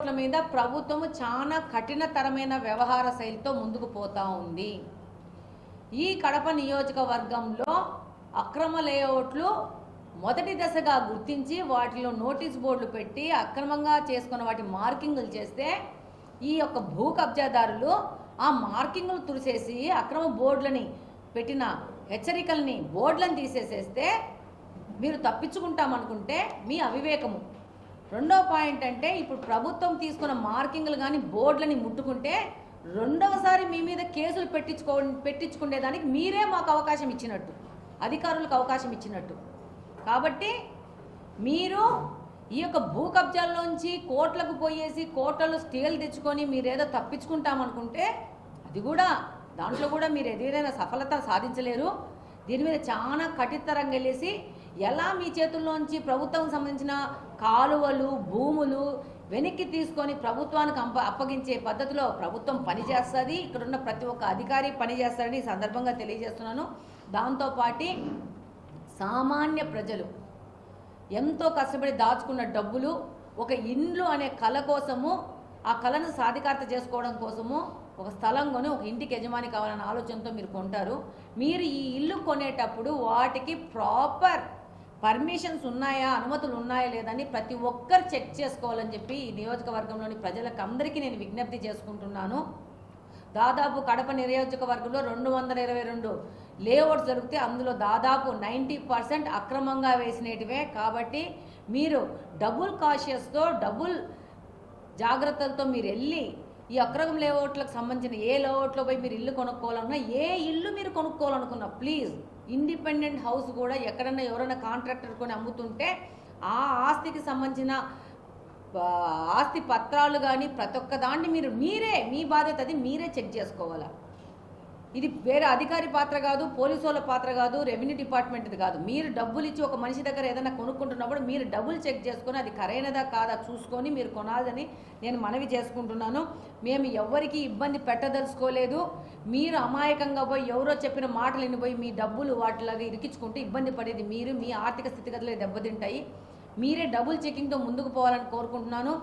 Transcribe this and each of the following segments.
మీద ప్రభుత్వము చాలా కఠినతరమైన వ్యవహార శైలితో ముందుకు పోతా ఉంది. ఈ కడప నియోజకవర్గంలో అక్రమ లేఅవుట్లు మొదటి దశగా గుర్తించి వాటిలో నోటీస్ బోర్డులు పెట్టి అక్రమంగా చేసుకున్న వాటి మార్కింగులు చేస్తే ఈ యొక్క భూ కబ్జాదారులు ఆ మార్కింగులు తుడిసేసి అక్రమ బోర్డులని పెట్టిన హెచ్చరికల్ని బోర్డులను తీసేసేస్తే మీరు తప్పించుకుంటామనుకుంటే మీ అవివేకము. రెండో పాయింట్ అంటే ఇప్పుడు ప్రభుత్వం తీసుకున్న మార్కింగ్లు కానీ బోర్డులని ముట్టుకుంటే రెండవసారి మీ మీద కేసులు పెట్టించుకో పెట్టించుకునేదానికి మీరే మాకు అవకాశం ఇచ్చినట్టు. అధికారులకు అవకాశం ఇచ్చినట్టు. కాబట్టి మీరు ఈ యొక్క భూ కబ్జాల్లోంచి కోట్లకు పోయేసి కోట్లలో స్టీల్ తెచ్చుకొని మీరేదో తప్పించుకుంటామనుకుంటే అది కూడా దాంట్లో కూడా మీరు ఏదైనా సఫలత సాధించలేరు. దీని మీద చాలా కఠితరంగా వెళ్ళేసి ఎలా మీ చేతుల్లోంచి ప్రభుత్వం సంబంధించిన కాలువలు భూములు వెనక్కి తీసుకొని ప్రభుత్వానికి అంప అప్పగించే పద్ధతిలో ప్రభుత్వం పనిచేస్తుంది ఇక్కడున్న ప్రతి ఒక్క అధికారి పనిచేస్తారని సందర్భంగా తెలియజేస్తున్నాను. దాంతోపాటి సామాన్య ప్రజలు ఎంతో కష్టపడి దాచుకున్న డబ్బులు ఒక ఇండ్లు అనే కళ కోసము ఆ కళను సాధికారత చేసుకోవడం కోసము ఒక స్థలం కొని ఒక ఇంటికి యజమాని కావాలనే ఆలోచనతో మీరు కొంటారు. మీరు ఈ ఇల్లు కొనేటప్పుడు వాటికి ప్రాపర్ పర్మిషన్స్ ఉన్నాయా అనుమతులు ఉన్నాయా లేదని ప్రతి ఒక్కరు చెక్ చేసుకోవాలని చెప్పి ఈ నియోజకవర్గంలోని ప్రజలకు అందరికీ నేను విజ్ఞప్తి చేసుకుంటున్నాను. దాదాపు కడప నియోజకవర్గంలో రెండు వందల ఇరవై రెండు లేఅవుట్స్ జరిగితే అందులో దాదాపు నైంటీ పర్సెంట్ అక్రమంగా వేసినటివే. కాబట్టి మీరు డబుల్ కాషియస్తో డబుల్ జాగ్రత్తలతో మీరు వెళ్ళి ఈ అక్రగం లేఅవుట్లకు సంబంధించిన ఏ లేఅవుట్లో పోయి మీరు ఇల్లు కొనుక్కోవాలన్నా ఏ ఇల్లు మీరు కొనుక్కోవాలనుకున్నా ప్లీజ్ ఇండిపెండెంట్ హౌస్ కూడా ఎక్కడన్నా ఎవరైనా కాంట్రాక్టర్ కొని అమ్ముతుంటే ఆ ఆస్తికి సంబంధించిన ఆస్తి పత్రాలు కానీ ప్రతి ఒక్క దాన్ని మీరు మీరే మీ బాధ్యత అది మీరే చెక్ చేసుకోవాలా? ఇది వేరే అధికారి పాత్ర కాదు పోలీసు వాళ్ళ పాత్ర కాదు రెవెన్యూ డిపార్ట్మెంట్ది కాదు. మీరు డబ్బులు ఇచ్చి ఒక మనిషి దగ్గర ఏదైనా కొనుక్కుంటున్నప్పుడు మీరు డబ్బులు చెక్ చేసుకొని అది ఖరైనదా కాదా చూసుకొని మీరు కొనాలని నేను మనవి చేసుకుంటున్నాను. మేము ఎవరికి ఇబ్బంది పెట్టదలుచుకోలేదు. మీరు అమాయకంగా పోయి ఎవరో చెప్పిన మాటలు వినిపోయి మీ డబ్బులు వాటిలాగా ఇరికించుకుంటే ఇబ్బంది పడేది మీరు మీ ఆర్థిక స్థితిగతులు దెబ్బతింటాయి. మీరే డబుల్ చెకింగ్తో ముందుకు పోవాలని కోరుకుంటున్నాను.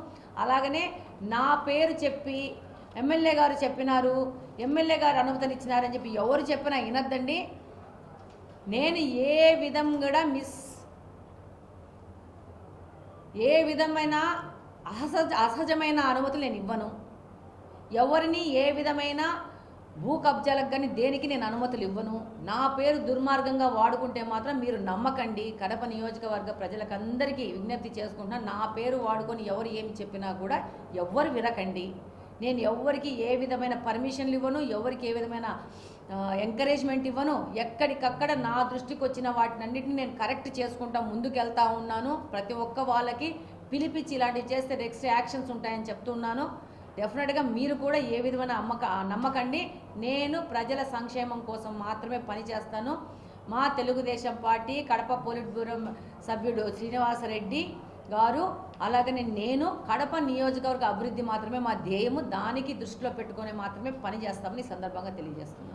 అలాగనే నా పేరు చెప్పి ఎమ్మెల్యే గారు చెప్పినారు ఎమ్మెల్యే గారు అనుమతినిచ్చినారని చెప్పి ఎవరు చెప్పినా వినద్దండి. నేను ఏ విధంగా మిస్ ఏ విధమైన అసహజ అసహజమైన అనుమతులు నేను ఇవ్వను. ఎవరిని ఏ విధమైన భూ కబ్జాలకు కానీ దేనికి నేను అనుమతులు ఇవ్వను. నా పేరు దుర్మార్గంగా వాడుకుంటే మాత్రం మీరు నమ్మకండి. కడప నియోజకవర్గ ప్రజలకందరికీ విజ్ఞప్తి చేసుకుంటున్నా నా పేరు వాడుకొని ఎవరు ఏమి చెప్పినా కూడా ఎవ్వరు వినకండి. నేను ఎవ్వరికి ఏ విధమైన పర్మిషన్లు ఇవ్వను ఎవరికి ఏ విధమైన ఎంకరేజ్మెంట్ ఇవ్వను. ఎక్కడికక్కడ నా దృష్టికి వచ్చిన వాటినన్నిటిని నేను కరెక్ట్ చేసుకుంటా ముందుకెళ్తా ఉన్నాను. ప్రతి ఒక్క వాళ్ళకి పిలిపించి ఇలాంటివి చేస్తే నెక్స్ట్ యాక్షన్స్ ఉంటాయని చెప్తున్నాను. డెఫినెట్గా మీరు కూడా ఏ విధమైన అమ్మక నమ్మకండి. నేను ప్రజల సంక్షేమం కోసం మాత్రమే పనిచేస్తాను మా Telugu Desam party Kadapa polit bureau సభ్యుడు శ్రీనివాసరెడ్డి గారు అలాగనే నేను కడప నియోజకవర్గ అభివృద్ధి మాత్రమే మా ధ్యేయము దానికి దృష్టిలో పెట్టుకొని మాత్రమే పనిచేస్తామని ఈ సందర్భంగా తెలియజేస్తున్నాను.